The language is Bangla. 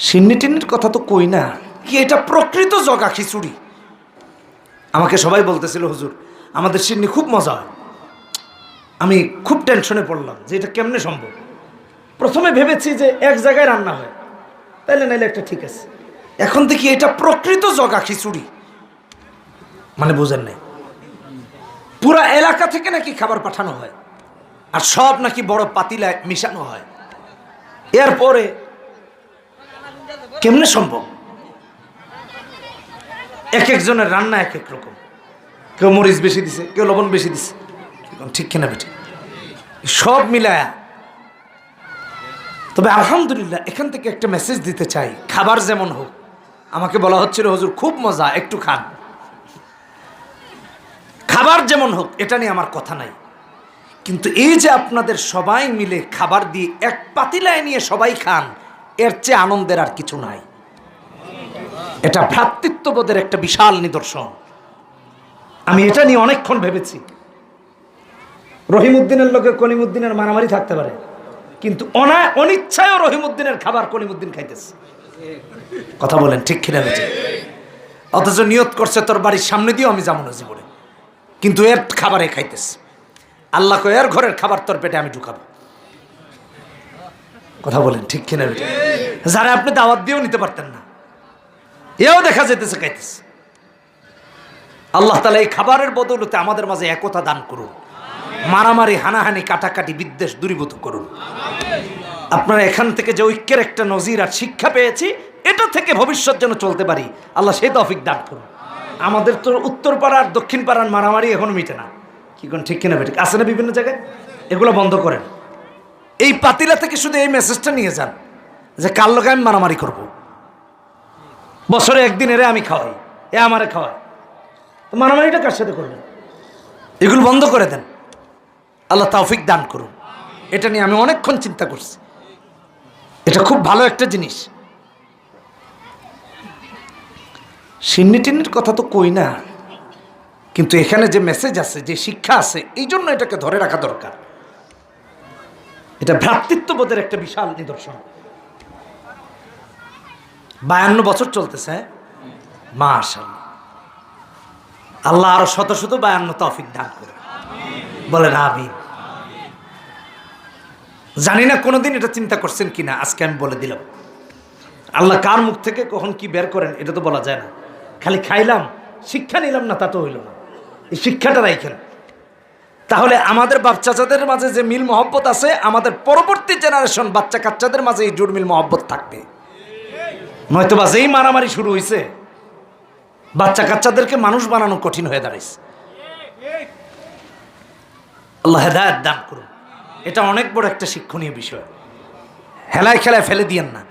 সিন্নি টিন্নির কথা তো কই না? কি এটা প্রকৃত জগা খিচুড়ি? আমাকে সবাই বলতেছিল, হুজুর, আমাদের সিন্নি খুব মজা হয়। আমি খুব টেনশনে পড়লাম যে এটা কেমনে সম্ভব? প্রথমে ভেবেছি যে এক জায়গায় রান্না হয়। তাইলে নাইলে একটা ঠিক আছে। এখন দেখি এটা প্রকৃত জগা খিচুড়ি। মানে বোঝেন নাই। পুরা এলাকা থেকে নাকি খাবার পাঠানো হয়। আর সব নাকি বড় পাতিলায় মিশানো হয়। এরপরে কেমনে সম্ভব? এক একজনের রান্না এক এক রকম। কেউ মরিচ বেশি দিছে, কেউ লবণ বেশি দিছে। ঠিক কিনা বেঠে? সব মিলায়া। তবে আলহামদুলিল্লাহ, এখান থেকে একটা মেসেজ দিতে চাই। খাবার যেমন হোক, আমাকে বলা হচ্ছিল, হুজুর, খুব মজা, একটু খান। খাবার যেমন হোক, এটা নিয়ে আমার কথা নাই। কিন্তু এই যে আপনাদের সবাই মিলে খাবার দিয়ে এক পাতিলায় নিয়ে সবাই খান এর চেয়ে আনন্দের আর কিছু নাই। এটা ভ্রাতৃত্ববোধের একটা বিশাল নিদর্শন। আমি এটা নিয়ে অনেকক্ষণ ভেবেছি। রহিমউদ্দিনের লোকে কলিমুদ্দিনের মারামারি থাকতে পারে, কিন্তু অনা, অনিচ্ছায়ও রহিমউদ্দিনের খাবার কলিমুদ্দিন খাইতেছে। কথা বলেন, ঠিক কিনা বেঁচে? অথচ নিয়ত করছে, তোর বাড়ির সামনে দিয়েও আমি যাব না জীবনে। কিন্তু এর খাবারে খাইতেছে। আল্লাহ এর ঘরের খাবার তোর পেটে, আমি ঢুকাবো। কথা বলেন, ঠিক কিনা যারা আপনি দাওয়াত দিয়েও নিতে পারতেন না। এও দেখা যেতেছে খাইতেছে। আল্লাহ তালা এই খাবারের বদৌলতে আমাদের মাঝে একতা দান করুন। মারামারি, হানাহানি, কাটাকাটি, বিদ্বেষ দূরীভূত করুন। আপনারা এখান থেকে যে ঐক্যের একটা নজির আর শিক্ষা পেয়েছি, এটা থেকে ভবিষ্যৎ যেন চলতে পারি। আল্লাহ সেই তফিক দান করুন। আমাদের তো উত্তর পাড়ার দক্ষিণ পাড়ার মারামারি এখনও মিটে না। কি কোন ঠিক কিনা বেঠিক আছে না বিভিন্ন জায়গায়? এগুলো বন্ধ করেন। এই পাতিলা থেকে শুধু এই মেসেজটা নিয়ে যান যে কার লোকে আমি মারামারি করব? বছরে একদিন এরে আমি খাওয়াই, এ আমারে খাওয়াই। তো মারামারিটা কার সাথে করবেন? এগুলো বন্ধ করে দেন। আল্লাহ তৌফিক দান করুন। এটা নিয়ে আমি অনেকক্ষণ চিন্তা করছি। এটা খুব ভালো একটা জিনিস। সিন্নি টিন্নির কথা তো কই না? কিন্তু এখানে যে মেসেজ আছে, যে শিক্ষা আছে, এই জন্য এটাকে ধরে রাখা দরকার। এটা ভ্রাতৃত্ববোধের একটা বিশাল নিদর্শন। বায়ান্ন বছর চলতেছে। মা মাশাল আল্লাহ আরও শত শত বায়ান্ন তৌফিক দান করে বলেন আমিন। জানি না কোনোদিন এটা চিন্তা করছেন কিনা, আজকে আমি বলে দিলাম। আল্লাহ কার মুখ থেকে কখন কি বের করেন, এটা তো বলা যায় না। খালি খাইলাম, শিক্ষা নিলাম না, তা তো হইল না। এই শিক্ষাটা রাইখেন। তাহলে আমাদের বাচ্চাদের মাঝে যে মিল মহব্বত আছে, আমাদের পরবর্তী জেনারেশন বাচ্চা কাচ্চাদের মাঝে এই জোর মিল মহব্বত থাকবে। নয়তো বা যেই মারামারি শুরু হয়েছে বাচ্চা কাচ্চাদেরকে মানুষ বানানো কঠিন হয়ে দাঁড়িয়েছে আল্লাহ হেদায়ত দান করুন। এটা অনেক বড় একটা শিক্ষণীয় বিষয়। হেলায় খেলায় ফেলে দিয়েন না।